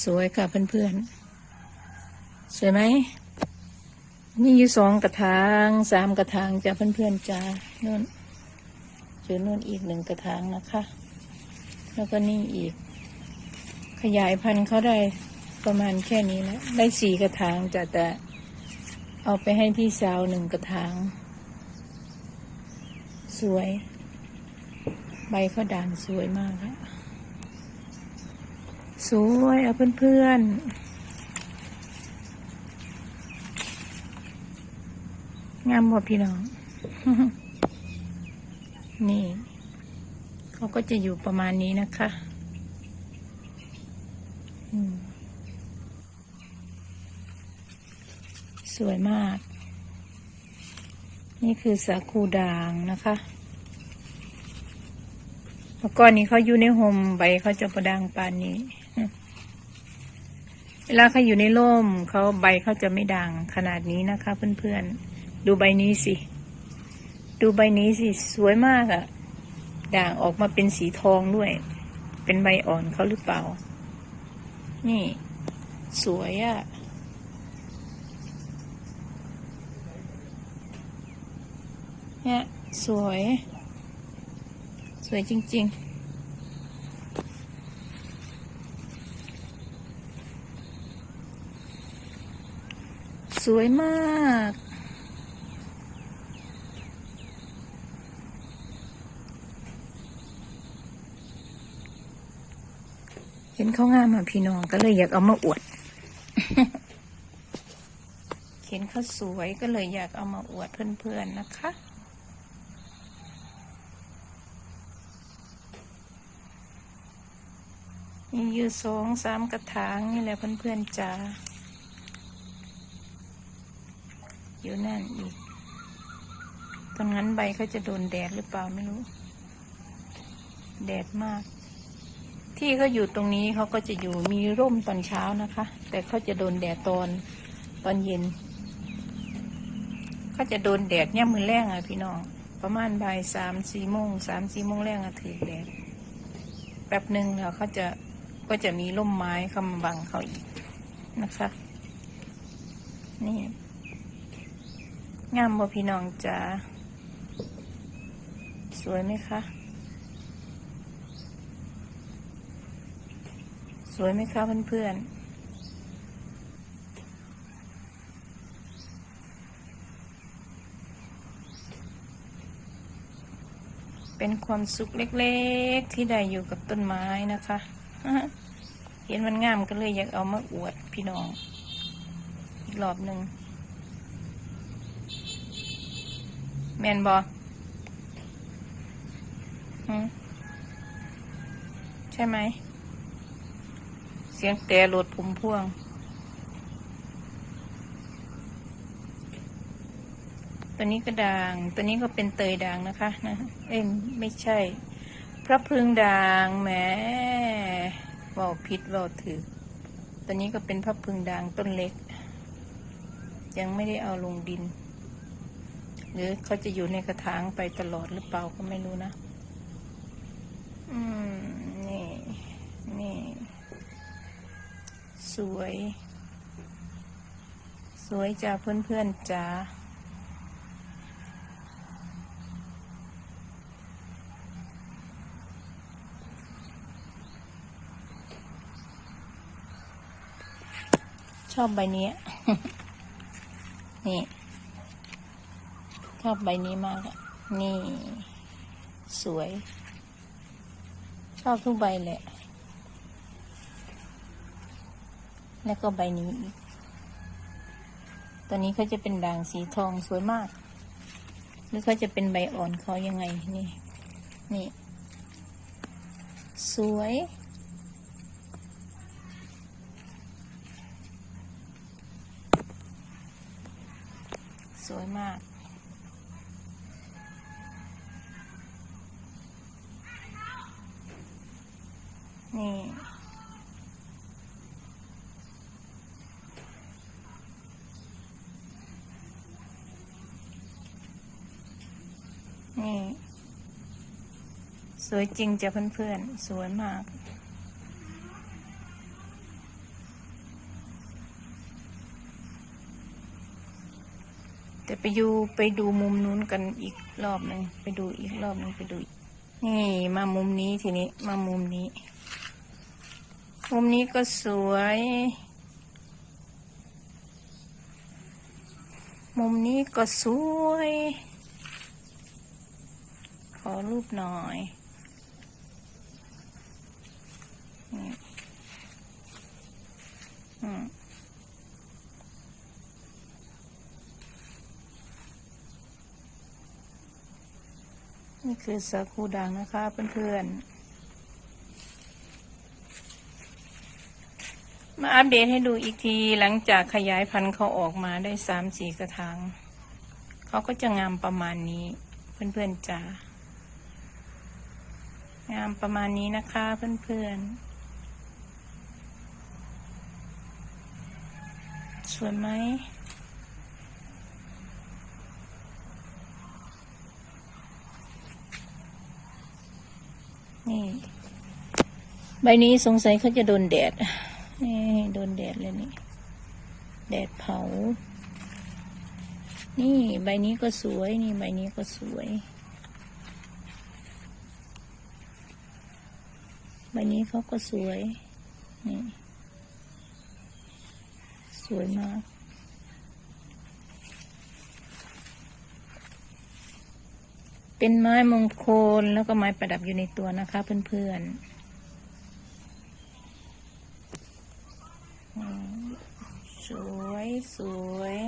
สวยค่ะเพื่อนๆ สวยไหมมีอยู่สองกระถางสามกระถางจ้ะเพื่อนๆจ้านู่นเจอนู่นอีกหนึ่งกระถางนะคะ แล้วก็นี่อีก ขยายพันธุ์เขาได้ประมาณแค่นี้แล้วได้สี่กระถางจ้ะแต่เอาไปให้พี่สาวหนึ่งกระถาง สวย ใบเขาด่างสวยมากอะ สวยเอาเพื่อนๆ งามหมดพี่น้อง นี่ เขาก็จะอยู่ประมาณนี้นะคะสวยมาก นี่คือสาคูด่างนะคะ แล้วก้อนนี้เขาอยู่ในห่มใบเขาจะประดังปานนี้ ลาเขาอยู่ในร่มเขาใบเขาจะไม่ด่างขนาดนี้นะคะ เพื่อนๆ ดูใบนี้สิ ดูใบนี้สิ สวยมากอะ่ะ ด่างออกมาเป็นสีทองด้วย เป็นใบอ่อนเขาหรือเปล่า นี่ สวยอะ่ะเนี่ยสวย สวยจริง ๆ สวยมาก เห็นเขางามอะพี่น้องก็เลยอยากเอามาอวด เห็นเขาสวยก็เลยอยากเอามาอวดเพื่อนๆนะคะมีอยู่สองสามกระถางนี่แหละเพื่อนๆจ้า อยู่นั่นอีก ตรงนั้นใบเขาจะโดนแดดหรือเปล่าไม่รู้ แดดมาก ที่เขาอยู่ตรงนี้เขาก็จะอยู่มีร่มตอนเช้านะคะ แต่เขาจะโดนแดดตอนตอนเย็นเขาจะโดนแดดเนี่ยมือแรงอะพี่น้อง ประมาณบ่ายสามสี่โมงสามสี่โมงแรงอะถือแดดแป๊บหนึ่งแล้วเขาจะก็จะมีร่มไม้คำบังเขาอีกนะคะ นี่ งามบ่พี่น้องจ๋าสวยไหมคะ สวยไหมคะเพื่อนๆเป็นความสุขเล็กๆ ที่ได้อยู่กับต้นไม้นะคะ เห็นมันงามก็เลยอยากเอามาอวดพี่น้อง อีกรอบหนึ่ง แมนบอใช่ไหม เสียงแต่รถพุ่มพวง ตัวนี้ก็ด่าง ตัวนี้ก็เป็นเตยด่างนะคะ นะ เอ้ยไม่ใช่ พระพึงด่างแหมว่าผิดเว่าถือ ตัวนี้ก็เป็นพระพึงด่างต้นเล็ก ยังไม่ได้เอาลงดิน หรือเขาจะอยู่ในกระถางไปตลอดหรือเปล่าก็ไม่รู้นะ อืม นี่ นี่ สวย สวยจ้าเพื่อนๆจ้าชอบใบนี้ นี่ ชอบใบนี้มากอะนี่ สวย ชอบทุกใบแหละ แล้วก็ใบนี้อีกตัวนี้เขาจะเป็นด่างสีทองสวยมาก หรือเขาจะเป็นใบอ่อนเขายังไงนี่ นี่ สวยสวยมาก นี่นี่ สวยจริงจ้ะเพื่อนๆ สวยมาก แต่ไปอยู่ไปดูมุมนู้นกันอีกรอบหนึ่งไปดูอีกรอบหนึ่งไปดู นี่มามุมนี้ทีนี้มามุมนี้ มุมนี้ก็สวย มุมนี้ก็สวย ขอรูปหน่อยนี่อืมนี่คือสาคูด่างนะคะเพื่อนๆ มาอัปเดตให้ดูอีกทีหลังจากขยายพันธุ์เขาออกมาได้สามสี่กระถางเขาก็จะงามประมาณนี้ เพื่อนๆจ๋างามประมาณนี้นะคะเพื่อนๆ สวยไหมนี่ ใบนี้สงสัยเขาจะโดนแดด แดดเลยนี่ แดดเผา นี่ใบนี้ก็สวย นี่ใบนี้ก็สวย ใบนี้เขาก็สวย นี่ สวยมากเป็นไม้มงคลแล้วก็ไม้ประดับอยู่ในตัวนะคะเพื่อนๆอืม สวย